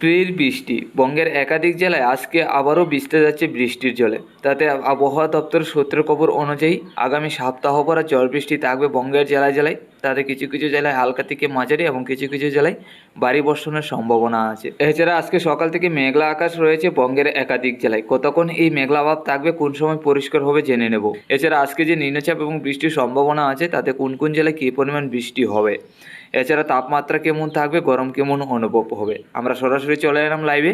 প্রির বৃষ্টি। বঙ্গের একাধিক জেলায় আজকে আবারও ভিজতে যাচ্ছে বৃষ্টির জলে। তাতে আবহাওয়া দপ্তর সূত্রের খবর অনুযায়ী আগামী সপ্তাহ পর ঝড় বৃষ্টি থাকবে বঙ্গের জেলায় জেলায়। তাতে কিছু কিছু জেলায় হালকা থেকে মাঝারি এবং কিছু কিছু জেলায় ভারী বর্ষণের সম্ভাবনা আছে। এছাড়া আজকে সকাল থেকে মেঘলা আকাশ রয়েছে বঙ্গের একাধিক জেলায়। কতক্ষণ এই মেঘলা ভাব থাকবে, কোন সময় পরিষ্কার হবে জেনে নেব। এছাড়া আজকে যে নিম্নচাপ এবং বৃষ্টির সম্ভাবনা আছে, তাতে কোন কোন জেলায় কী পরিমাণ বৃষ্টি হবে? এছাড়া তাপমাত্রা কেমন থাকবে, গরম কেমন অনুভব হবে? আমরা সরাসরি চলে এলাম লাইভে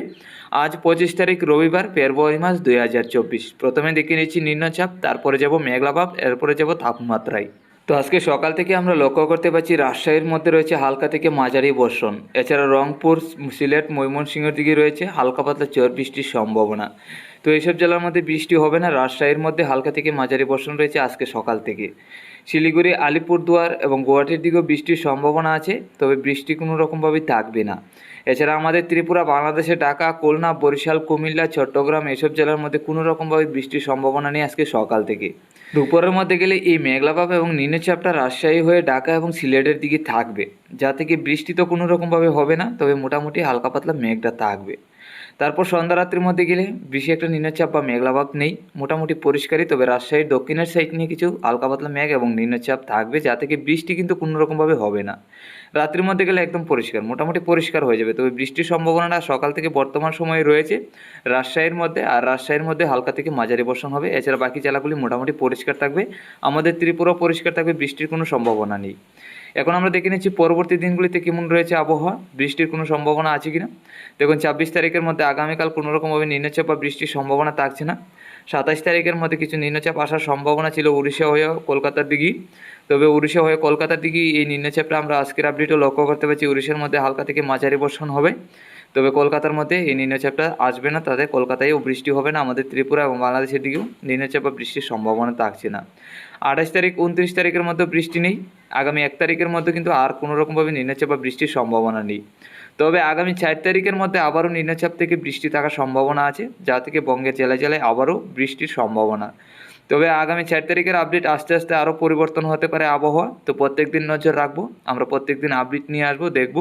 আজ পঁচিশ তারিখ রবিবার, ফেব্রুয়ারি মাস দুই হাজার চব্বিশ। প্রথমে দেখে নিচ্ছি নিম্নচাপ, তারপরে যাব মেঘলাভাব, এরপরে যাব তাপমাত্রায়। তো আজকে সকাল থেকে আমরা লক্ষ্য করতে পারছি, রাজশাহীর মধ্যে রয়েছে হালকা থেকে মাঝারি বর্ষণ। এছাড়া রংপুর, সিলেট, ময়মনসিংহের দিকে রয়েছে হালকা পাতলা ঝড় বৃষ্টির সম্ভাবনা। তো এইসব জেলার মধ্যে বৃষ্টি হবে না, রাজশাহীর মধ্যে হালকা থেকে মাঝারি বর্ষণ রয়েছে আজকে সকাল থেকে। শিলিগুড়ি, আলিপুরদুয়ার এবং গুয়াহাটির দিকেও বৃষ্টির সম্ভাবনা আছে, তবে বৃষ্টি কোনো রকমভাবে থাকবে না। এছাড়া আমাদের ত্রিপুরা, বাংলাদেশে ঢাকা, খুলনা, বরিশাল, কুমিল্লা, চট্টগ্রাম এসব জেলার মধ্যে কোনো রকমভাবে বৃষ্টির সম্ভাবনা নেই আজকে সকাল থেকে। দুপুরের মধ্যে গেলে এই মেঘলাভাব এবং নিম্নচাপটা রাজশাহী হয়ে ঢাকা এবং সিলেটের দিকে থাকবে, যা থেকে বৃষ্টি তো কোনো রকমভাবে হবে না, তবে মোটামুটি হালকা পাতলা মেঘটা থাকবে। তারপর সন্ধ্যা রাত্রির মধ্যে গেলে বেশি একটা নিম্নচাপ বা মেঘলাভাব নেই। মোটামুটি পরিষ্কারই, তবে রাজশাহীর দক্ষিণের সাইড নিয়ে কিছু হালকা পাতলা মেঘ এবং নিম্নচাপ থাকবে, যা থেকে বৃষ্টি কিন্তু কোনো রকমভাবে হবে না। রাত্রির মধ্যে গেলে একদম পরিষ্কার, মোটামুটি পরিষ্কার হয়ে যাবে। তবে বৃষ্টির সম্ভাবনাটা সকাল থেকে বর্তমান সময়ে রয়েছে। রাজশাহীর মধ্যে আর রাজশাহীর মধ্যে হালকা থেকে মাঝারি বর্ষণ হবে। এছাড়া বাকি জেলাগুলি মোটামুটি পরিষ্কার থাকবে। আমাদের ত্রিপুরা পরিষ্কার থাকবে, বৃষ্টির কোনো সম্ভাবনা নেই। এখন আমরা দেখে নিচ্ছি পরবর্তী দিনগুলিতে কেমন রয়েছে আবহাওয়া, বৃষ্টির কোনো সম্ভাবনা আছে কি না দেখুন, ছাব্বিশ তারিখের মধ্যে আগামীকাল কোনো রকমভাবে নিম্নচাপ বা বৃষ্টির সম্ভাবনা থাকছে না। সাতাশ তারিখের মধ্যে কিছু নিম্নচাপ আসার সম্ভাবনা ছিল উড়িষ্যা হয়ে কলকাতার দিকে তবে উড়িষ্যা হয়ে কলকাতার দিকে এই নিম্নচাপটা আমরা আজকের আপডেটও লক্ষ্য করতে পারছি। উড়িষ্যার মধ্যে হালকা থেকে মাঝারি বর্ষণ হবে। তবে কলকাতার মধ্যে এই নিম্নচাপটা আসবে না। তাতে কলকাতায়ও বৃষ্টি হবে না। আমাদের ত্রিপুরা এবং বাংলাদেশের দিকেও নিম্নচাপ বা বৃষ্টির সম্ভাবনা থাকছে না। আঠাশ তারিখ, উনত্রিশ তারিখের মধ্যে বৃষ্টি নেই। আগামী এক তারিখের মধ্যে কিন্তু আর কোনো রকমভাবে নিম্নচাপ বা বৃষ্টির সম্ভাবনা নেই। তবে আগামী চার তারিখের মধ্যে আবারও নিম্নচাপ থেকে বৃষ্টি থাকার সম্ভাবনা আছে, যা থেকে বঙ্গের জেলায় জেলায় আবারও বৃষ্টির সম্ভাবনা। তবে আগামী চার তারিখের আপডেট আস্তে আস্তে আরও পরিবর্তন হতে পারে আবহাওয়া। তো প্রত্যেক দিন নজর রাখব, আমরা প্রত্যেক দিন আপডেট নিয়ে আসব, দেখব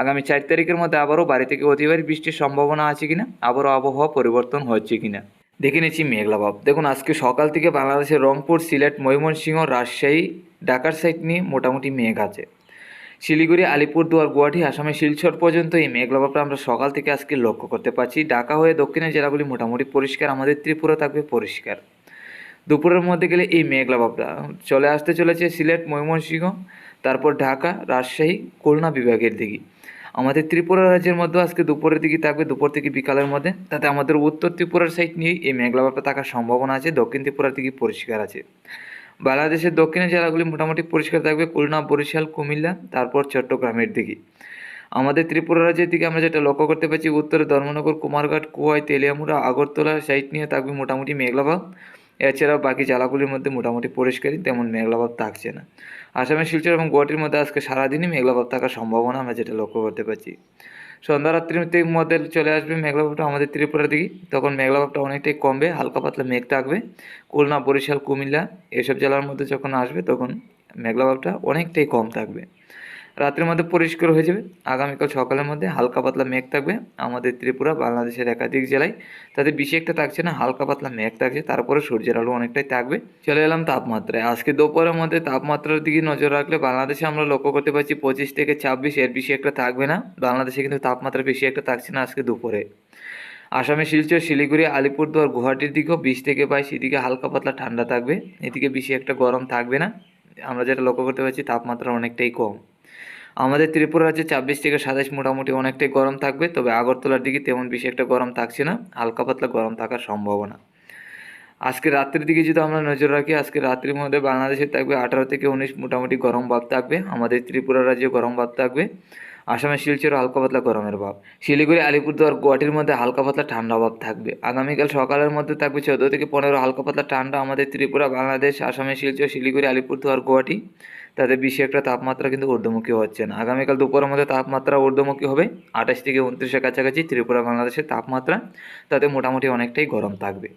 আগামী চার তারিখের মধ্যে আবারও বাড়ি থেকে অতিবারী বৃষ্টির সম্ভাবনা আছে কিনা, আবারও আবহাওয়া পরিবর্তন হচ্ছে কিনা। দেখে নিচ্ছি মেঘলাভাব দেখুন, আজকে সকাল থেকে বাংলাদেশের রংপুর, সিলেট, ময়মনসিংহ, রাজশাহী ঢাকার সাইড নিয়ে মোটামুটি মেঘ আছে। শিলিগুড়ি, আলিপুরদুয়ার, গুয়াহাটি, আসামের শিলচর পর্যন্ত এই মেঘলাভাবটা আমরা সকাল থেকে আজকে লক্ষ্য করতে পারছি। ঢাকা হয়ে দক্ষিণের জেলাগুলি মোটামুটি পরিষ্কার, আমাদের ত্রিপুরা থাকবে পরিষ্কার। দুপুরের মধ্যে গেলে এই মেঘলাভাবটা চলে আসতে চলেছে সিলেট, ময়মনসিংহ, তারপর ঢাকা, রাজশাহী, খুলনা বিভাগের দিকে। আমাদের ত্রিপুরা রাজ্যের মধ্যে আজকে দুপুরের দিকে থাকবে, দুপুর থেকে বিকালের মধ্যে। তাতে আমাদের উত্তর ত্রিপুরার সাইড নিয়ে এই মেঘলাভাবটা থাকার সম্ভাবনা আছে, দক্ষিণ ত্রিপুরার দিকে পরিষ্কার আছে। বাংলাদেশের দক্ষিণের জেলাগুলি মোটামুটি পরিষ্কার থাকবে খুলনা, বরিশাল, কুমিল্লা, তারপর চট্টগ্রামের দিকে। আমাদের ত্রিপুরা রাজ্যের দিকে আমরা যেটা লক্ষ্য করতে পারছি, উত্তরে ধর্মনগর, কুমারঘাট, কুয়াই, তেলিয়ামুড়া, আগরতলা সাইড নিয়ে থাকবে মোটামুটি মেঘলাভাব। এছাড়াও বাকি জেলাগুলির মধ্যে মোটামুটি পরিষ্কারই, তেমন মেঘলাভাব থাকছে না। আসামের শিলচর এবং গুয়াহাটির মধ্যে আজকে সারাদিনই মেঘলাভাব থাকার সম্ভাবনা আমরা যেটা লক্ষ্য করতে পারছি। সন্ধ্যা রাত্রির মধ্যে চলে আসবে মেঘলাভাবটা আমাদের ত্রিপুরার দিকে। তখন মেঘলাভাবটা অনেকটাই কমবে, হালকা পাতলা মেঘ থাকবে খুলনা, বরিশাল, কুমিল্লা, এসব জেলার মধ্যে যখন আসবে তখন মেঘলাভাবটা অনেকটাই কম থাকবে। রাত্রের মধ্যে পরিষ্কার হয়ে যাবে। আগামীকাল সকালের মধ্যে হালকা পাতলা মেঘ থাকবে আমাদের ত্রিপুরা, বাংলাদেশের একাধিক জেলায়। তাতে বেশি একটা থাকছে না, হালকা পাতলা মেঘ থাকছে, তারপরে সূর্যের আলো অনেকটাই থাকবে। চলে এলাম তাপমাত্রায়। আজকে দুপুরের মধ্যে তাপমাত্রার দিকে নজর রাখলে বাংলাদেশে আমরা লক্ষ্য করতে পারছি পঁচিশ থেকে ছাব্বিশ এর বেশি একটা থাকবে না। বাংলাদেশে কিন্তু তাপমাত্রা বেশি একটা থাকছে না আজকে দুপুরে। আসামে শিলচর, শিলিগুড়ি, আলিপুরদুয়ার, গুয়াহাটির দিকেও বিশ থেকে বাইশ, এদিকে হালকা পাতলা ঠান্ডা থাকবে। এদিকে বেশি একটা গরম থাকবে না। আমরা যেটা লক্ষ্য করতে পারছি তাপমাত্রা অনেকটাই কম। আমাদের ত্রিপুরা রাজ্যে ছাব্বিশ থেকে সাতাশ মোটামুটি অনেকটাই গরম থাকবে, তবে আগরতলার দিকে তেমন বেশি একটা গরম থাকছে না, হালকা পাতলা গরম থাকার সম্ভাবনা। আজকে রাত্রির দিকে যদি আমরা নজর রাখি, আজকে রাত্রির মধ্যে বাংলাদেশে থাকবে আঠারো থেকে উনিশ মোটামুটি গরম ভাব থাকবে, আমাদের ত্রিপুরা রাজ্যে গরম ভাব থাকবে আসামের শিলচর হালকা পাতলা গরমের ভাব। শিলিগুড়ি, আলিপুরদুয়ার, গুয়াহাটির মধ্যে হালকা পাতলা ঠান্ডা ভাব থাকবে। আগামীকাল সকালের মধ্যে থাকবে চোদ্দ থেকে পনেরো হালকা পাতলা ঠান্ডা আমাদের ত্রিপুরা, বাংলাদেশ আসামের শিলচর, শিলিগুড়ি, আলিপুরদুয়ার, গুয়াহাটি। তাতে বেশি একটা তাপমাত্রা কিন্তু ঊর্ধ্বমুখী হচ্ছে না। আগামীকাল দুপুরের মধ্যে তাপমাত্রা ঊর্ধ্বমুখী হবে। আঠাশ থেকে উনত্রিশের কাছাকাছি ত্রিপুরা, বাংলাদেশের তাপমাত্রা তাতে মোটামুটি অনেকটাই গরম থাকবে।